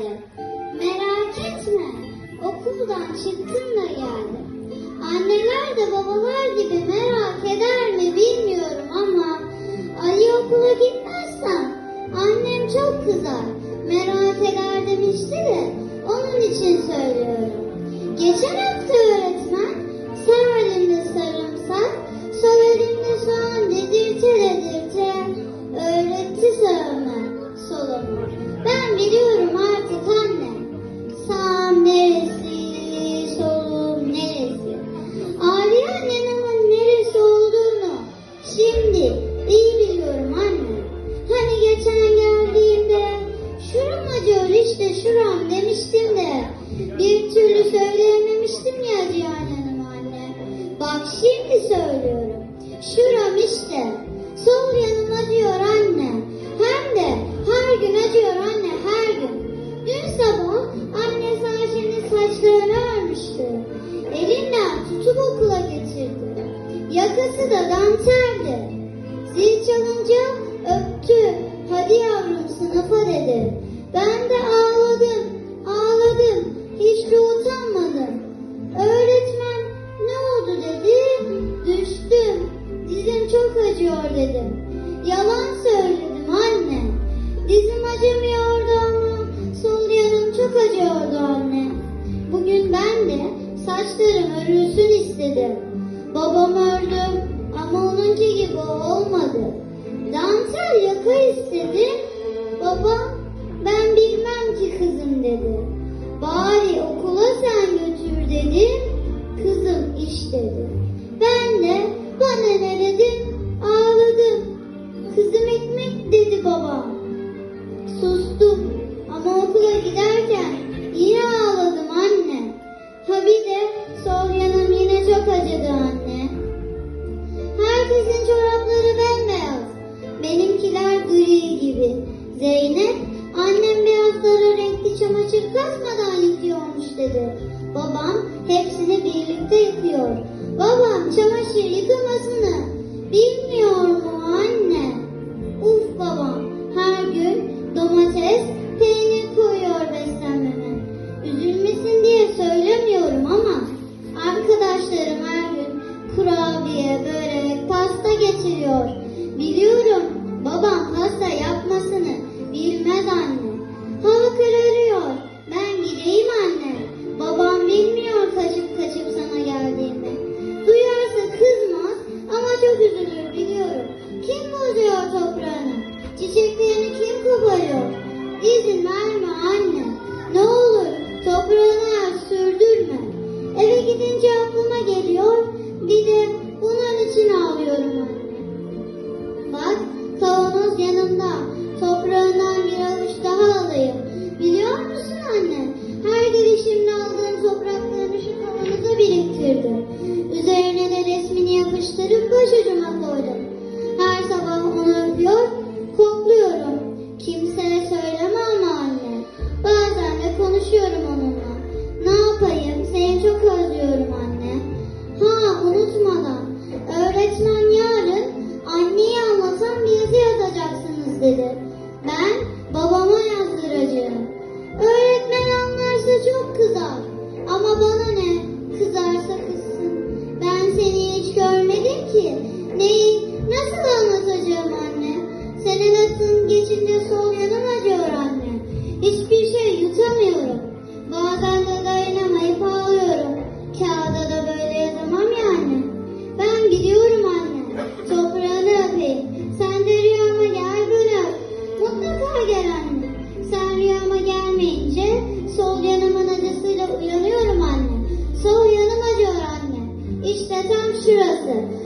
geldim. Merak etme, okuldan çıktın da geldim. Anneler de babalar gibi merak eder mi bilmiyorum ama Ali okula gitmezsem annem çok kızar. Merak eder demişti de onun için söylüyorum. Geçen hafta bir türlü söyleyememiştim ya Cihan Hanım anne. Bak şimdi söylüyorum. Şuram işte. Sol yanım acıyor anne. Hem de her gün acıyor anne her gün. Dün sabah anne Saşin'in saçlarını örmüştü. Elinden tutup okula getirdi. Yakası da danteldi. Zil çalınca öptü. Hadi yavrum sınıfa dedi. Ben de ağladım, Dantel yaka istedim. Babam ben bilmem ki kızım dedi. Bari okula sen götür dedim. Kızım iş dedi. Ben de bana ne dedim ağladım. Kızım ekmek dedi babam. Sustum ama okula giderken yine ağladım anne. Ha bir de sol yanım yine çok acıdı anne. Benimkiler gri gibi. Zeynep annem beyazlara renkli çamaşır kasmadan yıkıyormuş dedi. Babam hepsini birlikte yıkıyor. Babam çamaşır yıkamasını bilmiyor mu anne? Uf babam her gün domates, peynir koyuyor beslenmeme. Üzülmesin diye söylemiyorum ama arkadaşlarım her gün kurabiye, börek, pasta getiriyor. Biliyorum babam pasta yapmasını bilmez anne. Hava kararıyor. Ben gideyim anne. Babam bilmiyor kaçıp kaçıp sana geldiğimi. Duyarsa kızmaz ama çok üzülür biliyorum. Kim bozuyor toprağını? Çiçeklerini kim koparıyor? İzin verme anne. Ne olur toprağına daha alayım. Biliyor musun anne? Her gelişimde aldığım topraklarını şu kavanoza biriktirdim. Üzerine de resmini yapıştırıp başucuma koydum. Adın geçince sol yanım acıyor anne. Hiçbir şey yutamıyorum. Bazen de dayanamayıp ağlıyorum. Kağıda da böyle yazamam yani. Ben gidiyorum anne. Toprağını öpeyim. Sen de rüyama gel öp. Mutlaka gel anne. Sen rüyama gelmeyince sol yanımın acısıyla uyanıyorum anne. Sol yanım acıyor anne. İşte tam şurası.